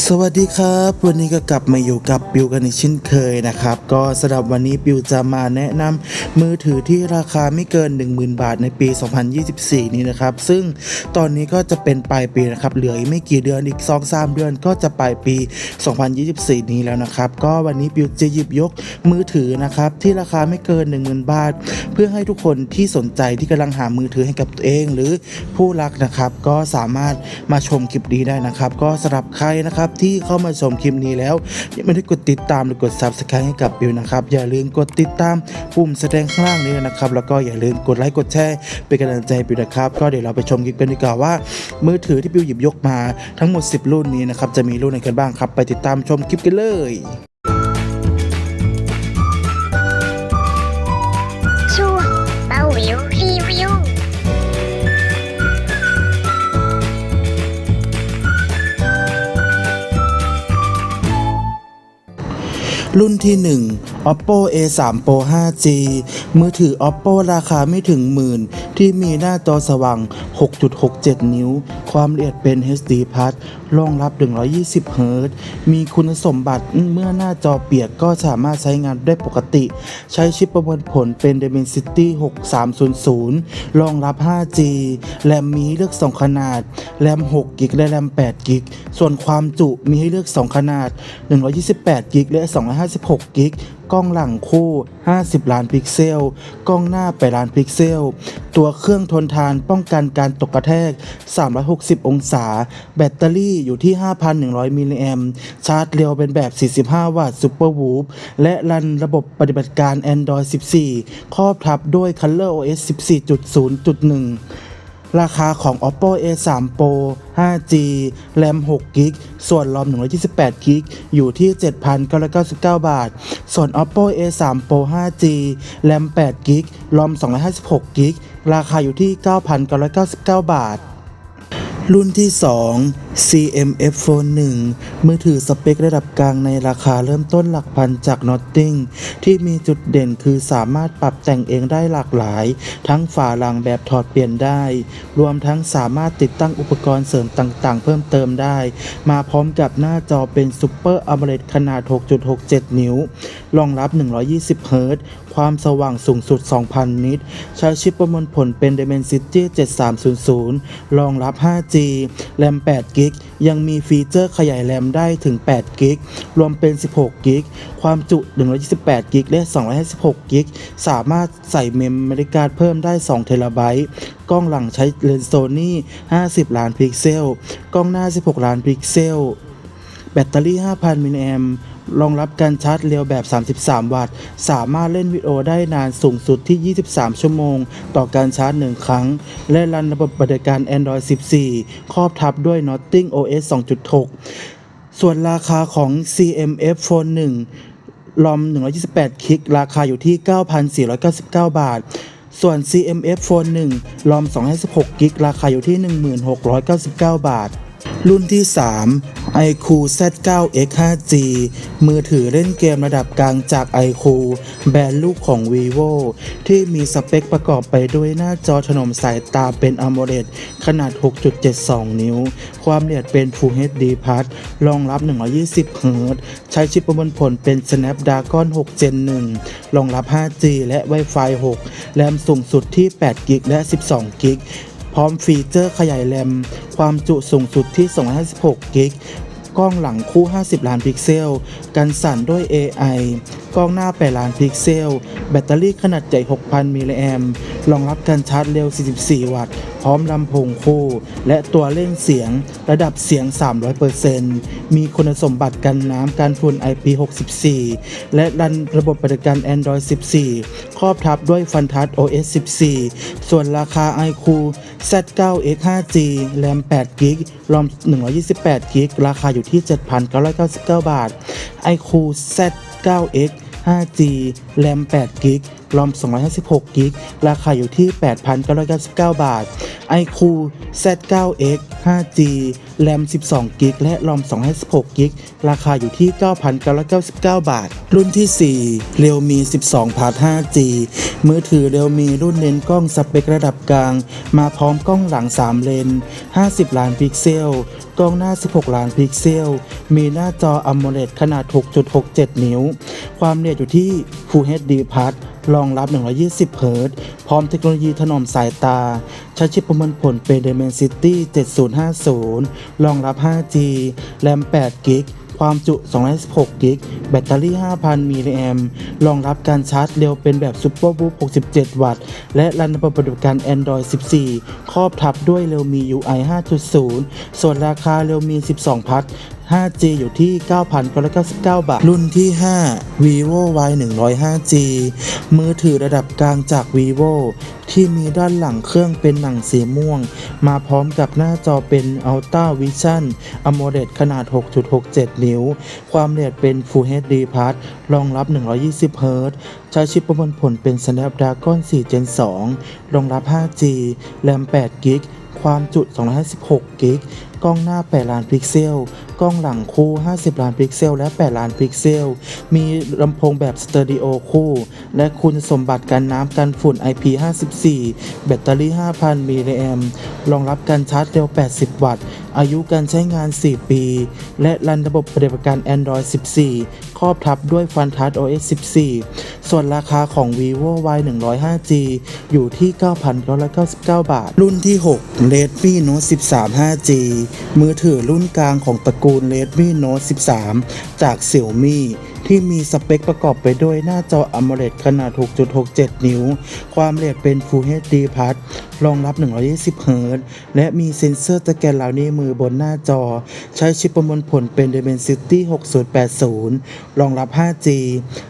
สวัสดีครับ วันนี้ก็กลับมาอยู่กับปิวกันอีกเช่นเคยนะครับ ก็สำหรับวันนี้ปิวจะมาแนะนำมือถือที่ราคาไม่เกิน 10,000 บาทในปี 2024 นี้นะครับ ซึ่งตอนนี้ก็จะเป็นปลายปีนะครับ เหลืออีกไม่กี่เดือนอีก 2-3 เดือนก็จะปลายปี 2024 นี้แล้วนะครับ ก็วันนี้ปิวจะหยิบยกมือถือนะครับที่ราคาไม่เกิน 10,000 บาท เพื่อให้ทุกคนที่สนใจที่กำลังหามือถือให้กับตัวเอง หรือผู้รักนะครับ ก็สามารถมาชมคลิปนี้ได้นะครับ ก็สำหรับใครนะครับที่เข้ามาชมคลิปนี้แล้วยังไม่ได้กดติดตามหรือกด subscribe ให้กับบิวนะครับ อย่าลืมกดติดตามปุ่มแสดงข้างล่างนี้นะครับ แล้วก็อย่าลืมกดไลค์กดแชร์เป็นกำลังใจให้บิวนะครับ ก็เดี๋ยวเราไปชมคลิปกันดีกว่าว่า มือถือที่บิวหยิบยกมาทั้งหมด 10 รุ่นนี้นะครับจะมีรุ่นไหนกันบ้างครับ ไปติดตามชมคลิปกันเลย รุ่นที่1 oppo a3 pro 5g มือถือ oppo ราคาไม่ถึงหมื่น ที่มีหน้าจอสว่าง 6.67 นิ้ว ความละเอียดเป็น HD plus รองรับ 120 Hz มีคุณสมบัติเมื่อหน้าจอเปียกก็สามารถใช้งานได้ปกติ ใช้ชิปประมวลผลเป็น Dimensity 6300 รองรับ 5G แรมมีเลือก 2 ขนาด แรม 6 กิกและแรม 8 กิก ส่วนความจุมีให้เลือก 2 ขนาด 128 กิกและ 256 กิก กล้องหลังคู่ 50 ล้านพิกเซล กล้องหน้า8ล้านพิกเซล ตัวเครื่องทนทานป้องกันการตกกระแทก 360 องศา แบตเตอรี่อยู่ที่ 5,100 มิลลิแอมป์ชาร์จเร็วเป็นแบบ 45 วัตต์ซูเปอร์วูฟและรันระบบปฏิบัติการ Android 14 ครอบทับด้วย Color OS 14.0.1 ราคาของ oppo a3 pro 5g แรม6 g b ส่วน ROM 128 g b อยู่ที่ 7,999 บาท ส่วน oppo a3 pro 5g แรม8 g b ROM 256 g b ราคาอยู่ที่ 9,999 บาท รุ่นที่ 2 CMF Phone 1 มือถือสเปคระดับกลางในราคาเริ่มต้นหลักพันจาก Notting ที่มีจุดเด่นคือสามารถปรับแต่งเองได้หลากหลาย ทั้งฝาหลังแบบถอดเปลี่ยนได้ รวมทั้งสามารถติดตั้งอุปกรณ์เสริมต่างๆ เพิ่มเติมได้ มาพร้อมกับหน้าจอเป็น Super AMOLED ขนาด 6.67 นิ้ว รองรับ 120 Hz ความสว่างสูงสุด 2,000 นิตใช้ชิปประมวลผลเป็น Dimensity 7300 รองรับ 5G แรม 8 g b ยังมีฟีเจอร์ขยายแรมได้ถึง8 g b รวมเป็น 16 g b ความจุ 128 g b และ 256 g b สามารถใส่เมมโมรีการ์ดเพิ่มได้2เทราไบต์กล้องหลังใช้เลนส์โซนี่50 ล้านพิกเซล กล้องหน้า 16 ล้านพิกเซล แบตเตอรี่ 5,000 มิลลิแอมป์รองรับการชาร์จเร็วแบบ 33 วัตต์ สามารถเล่นวิดีโอได้นานสูงสุดที่ 23 ชั่วโมง ต่อการชาร์จ 1 ครั้ง และรันระบบปฏิบัติการ Android 14 ครอบทับด้วย Notting OS 2.6 ส่วนราคาของ CMF Phone 1 ลอม 128 คลิก ราคาอยู่ที่ 9,499 บาทส่วน CMF Phone 1ลอม256กิกราคาอยู่ที่ 1699 บาท รุ่นที่ 3 iQ Z9X 5G มือถือเล่นเกมระดับกลางจาก iQ แบรนด์ลูกของ vivo ที่มีสเปคประกอบไปด้วยหน้าจอถนอมสายตาเป็น AMOLED ขนาด 6.72 นิ้ว ความละเอียดเป็น Full HD Plus รองรับ 120 Hz ใช้ชิปประมวลผลเป็น Snapdragon 6 Gen 1 รองรับ 5G และ Wi-Fi 6 แรมสูงสุดที่ 8 g b และ 12 g b พร้อมฟีเจอร์ขยายแรม ความจุสูงสุดที่ 256 กิก กล้องหลังคู่ 50 ล้านพิกเซล กันสั่นด้วย AI กล้องหน้า 8 ล้านพิกเซล แบตเตอรี่ขนาดใหญ่ 6,000 มิลลิแอมรองรับการชาร์จเร็ว 44 วัตต์ พร้อมลำโพงคู่ และตัวเร่งเสียงระดับเสียง 300%มีคุณสมบัติกันน้ำการฝุ่น IP64 และรันระบบปฏิบัติการ Android 14 ครอบทับด้วยฟันทัช OS 14 ส่วนราคา iQ Z9X 5G แรม8 g b รอม128 g b ราคาอยูู่่ที่ 7,999 บาท iQOO Z9X 5G แรม8 g b รอม 256 g b ราคาอยู่ที่ 8,999 บาท iQ Z9X 5G แรม 12 g b และรอม 256 g b ราคาอยู่ที่ 9,999 บาท รุ่นที่4 Realme 12 Part 5G มือถือ Realme รุ่นเน้นกล้องสเปคระดับกลาง มาพร้อมกล้องหลัง 3 เลน 50 ล้านพิกเซล กล้องหน้า 16 ล้านพิกเซล มีหน้าจอ AMOLED ขนาด 6.67 นิ้ว ความละเอียดอยู่ที่ Full HD Plus รองรับ 120 เฮิรตซ์พร้อมเทคโนโลยีถนอมสายตา ใช้ชิปประมวลผลเป็น Dimensity 7050 รองรับ 5G แรม 8 กิก ความจุ26กิก แบตเตอรี่ 5,000 มิลลิแอมรองรับการชาร์จเร็วเป็นแบบ Super Boost 67 วัตต์ และรันระบบปฏิบัติการ Android 14 ครอบทับด้วยเร็วมี UI 5.0 ส่วนราคาเร็วมี 12 พัท 5G อยู่ที่ 9,999 บาท รุ่นที่ 5 vivo y 105g มือถือระดับกลางจาก vivo ที่มีด้านหลังเครื่องเป็นหนังสีม่วง มาพร้อมกับหน้าจอเป็น Ultra Vision AMOLED ขนาด 6.67 นิ้ว ความละเอียดเป็น Full HD Plus รองรับ 120เฮิรตซ์ใช้ชิปประมวลผลเป็น Snapdragon 4 Gen 2 รองรับ 5G แรม8กิกความจุ 256กิกกล้องหน้า 8 ล้านพิกเซลกล้องหลังคู่ 50 ล้านพิกเซล และ 8 ล้านพิกเซล มีลำโพงแบบสเตอริโอคู่ และคุณสมบัติกันน้ำกันฝุ่น IP54 แบตเตอรี่ 5,000 มิลลิแอมป์รองรับการชาร์จเร็ว 80 วัตต์ อายุการใช้งาน 4 ปี และรันระบบปฏิบัติการ Android 14 ครอบทับด้วย f u n t o u c h OS 14 ส่วนราคาของ vivo y 1 0 5G อยู่ที่ 9,999 บาท รุ่นที่ 6 Redmi Note 13 5G มือถือรุ่นกลางของตระกูล Redmi Note 13 จาก Xiaomi ที่มีสเปคประกอบไปด้วยหน้าจอ AMOLED ขนาด 6.67 นิ้ว ความละเอียดเป็น Full HD Plus รองรับ 120เฮิรตและมีเซ็นเซอร์สแกนลายนิ้วมือบนหน้าจอ ใช้ชิปประมวลผลเป็น Dimensity 6080 รองรับ 5G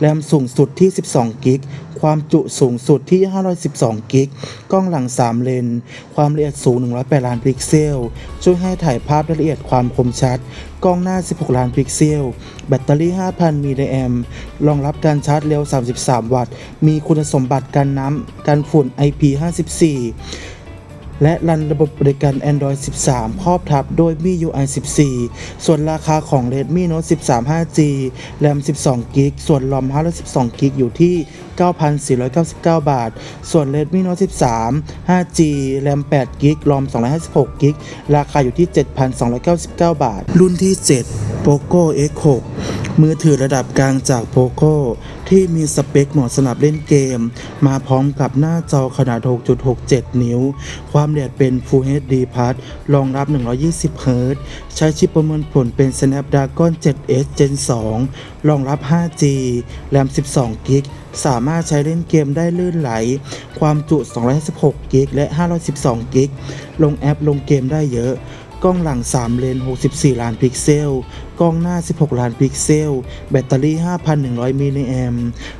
แรมสูงสุดที่ 12กิก ความจุสูงสุดที่ 512 กิก กล้องหลัง 3 เลน ความละเอียดสูง 108 ล้านพิกเซล ช่วยให้ถ่ายภาพละเอียดความคมชัด กล้องหน้า 16 ล้านพิกเซล แบตเตอรี่ 5,000 มิลลิแอมรองรับการชาร์จเร็ว 33 วัตต์ มีคุณสมบัติกันน้ำกันฝุ่น IP54 และรันระบบบริการ Android 13 ครอบทับด้วย MIUI 14 ส่วนราคาของ Redmi Note 13 5G แรม 12กิกส่วน ROM 512กิกอยู่ที่ 9,499 บาท ส่วน Redmi Note 13 5G แรม8กิก ROM 256กิกราคาอยู่ที่ 7,299 บาท รุ่นที่ 7 POCO X6 มือถือระดับกลางจาก POCO ที่มีสเปคเหมาะสำหรับเล่นเกม มาพร้อมกับหน้าจอขนาด 6.67 นิ้ว ความละเอียดเป็น Full HD Plus รองรับ 120เฮิรตซ์ใช้ชิปประมวลผลเป็น Snapdragon 7S Gen 2 รองรับ 5G แรม 12กิกสามารถใช้เล่นเกมได้ลื่นไหล ความจุ216กิกและ 512กิกลงแอปลงเกมได้เยอะ กล้องหลัง 3 เลน 64 ล้านพิกเซล กล้องหน้า 16 ล้านพิกเซล แบตเตอรี่ 5,100 มิลลิแอม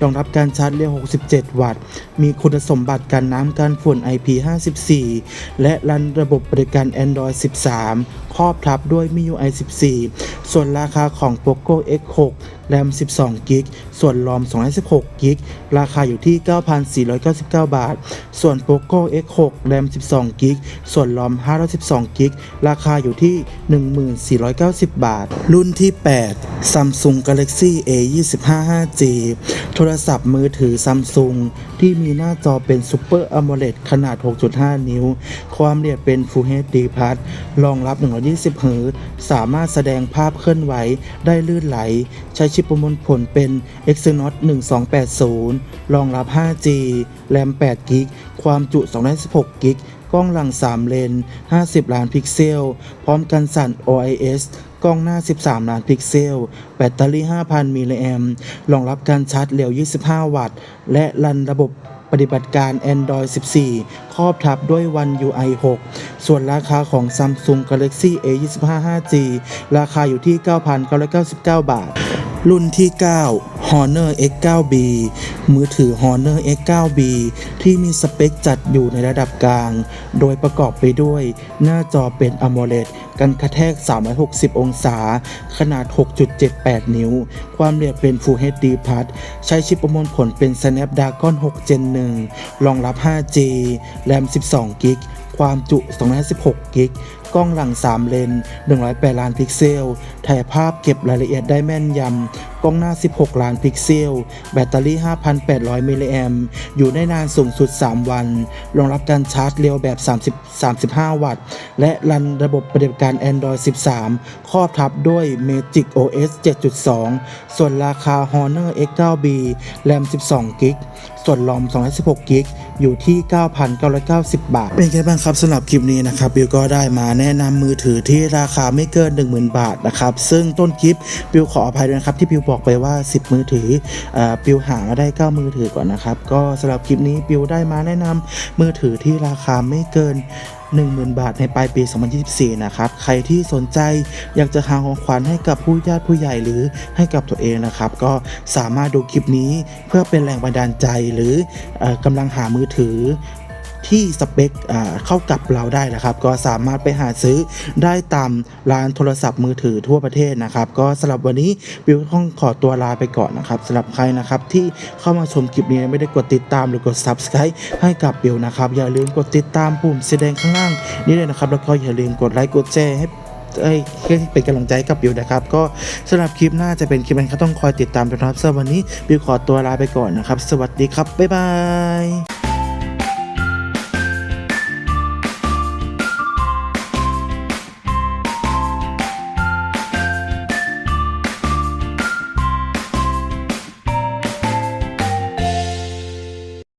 รองรับการชาร์จเร็ว 67 วัตต์ มีคุณสมบัติกันน้ำกันฝุ่น IP54 และรันระบบบัติการ Android 13 ครอบทับด้วย MIUI 14 ส่วนราคาของ POCO X6 แรม 12 กิก ส่วน ROM 216กิก ราคาอยู่ที่ 9,499 บาท ส่วน POCO X6 แรม 12 กิก ส่วน ROM 512 กิก ราคาอยู่ที่ 1490 บาท รุ่น่นที่ 8 Samsung Galaxy A25 5G โทรศัพท์มือถือ Samsung ที่มีหน้าจอเป็น Super AMOLED ขนาด 6.5 นิ้ว ความละเอียดเป็น Full HD Plus รองรับ 120เฮิรตซ์สามารถแสดงภาพเคลื่อนไหวได้ลื่นไหล ใช้ชิปประมวลผลเป็น Exynos 1280 รองรับ 5G แรม8กิกความจุ216กิกกล้องหลัง 3 เลน 50 ล้านพิกเซล พร้อมกันสั่น OIS กล้องหน้า 13 ล้านพิกเซล แบตเตอรี่ 5,000 มิลลิแอมรองรับการชาร์จเร็ว 25 วัตต์ และรันระบบปฏิบัติการ Android 14 ครอบทับด้วย One UI 6 ส่วนราคาของ Samsung Galaxy A25 5G ราคาอยู่ที่ 9,999 บาท รุ่นที่ 9 Honor X9B มือถือ Honor X9B ที่มีสเปคจัดอยู่ในระดับกลาง โดยประกอบไปด้วย หน้าจอเป็น AMOLED กันกระแทก 360 องศา ขนาด 6.78 นิ้ว ความละเอียดเป็น Full HD Plus ใช้ชิปประมวลผลเป็น Snapdragon 6 Gen 1 รองรับ 5G แรม 12กิกความจุ216กิก กล้องหลัง 3 เลน 108 ล้านพิกเซล ถ่ายภาพเก็บรายละเอียดได้แม่นยำ กล้องหน้า 16 ล้านพิกเซล แบตเตอรี่ 5,800 มิลลิแอมอยู่ได้นานสูงสุด 3 วัน รองรับการชาร์จเร็วแบบ 30 35 วัตต์ และรันระบบปฏิบัติการ Android 13 ครอบทับด้วย Magic OS 7.2 ส่วนราคา Honor X9B แรม 12 กิกส่วนรอม216กิกอยู่ที่ 9,990 บาท เป็นไงบ้างครับสำหรับคลิปนี้นะครับบิวก็ได้มาแนะนะนำมือถือที่ราคาไม่เกิน 10,000 บาทนะครับ ซึ่งต้นคลิปบิวขออภัยด้วยนะครับ ที่บิวบอกไปว่า 10 มือถือเอ่อบิวหามาได้ 9 มือถือก่อนนะครับ ก็สำหรับคลิปนี้บิวได้มาแนะนำมือถือที่ราคาไม่เกิน10,000 บาทในปลายปี 2024 นะครับ ใครที่สนใจอยากจะหาของขวัญให้กับผู้ญาติผู้ใหญ่หรือให้กับตัวเองนะครับ ก็สามารถดูคลิปนี้เพื่อเป็นแรงบันดาลใจหรือออกำลังหามือถือ ที่สเปคเข้ากับเราได้นะครับ ก็สามารถไปหาซื้อได้ตามร้านโทรศัพท์มือถือทั่วประเทศนะครับ ก็สำหรับวันนี้บิวต้องขอตัวลาไปก่อนนะครับสำหรับใครนะครับที่เข้ามาชมคลิปนี้ไม่ได้กดติดตามหรือกด subscribe ให้กับบิวนะครับ อย่าลืมกดติดตามปุ่มสีแดงข้างล่างนี้เลยนะครับ แล้วก็อย่าลืมกดไลค์กดแชร์ให้เอ้ยเป็นกำลังใจกับบิวนะครับ ก็สำหรับคลิปหน้าจะเป็นคลิปอะไหนก็ต้องคอยติดตามนะครับสำหรับวันนี้บิวขอตัวลาไปก่อนนะครับ สวัสดีครับ บ๊ายบาย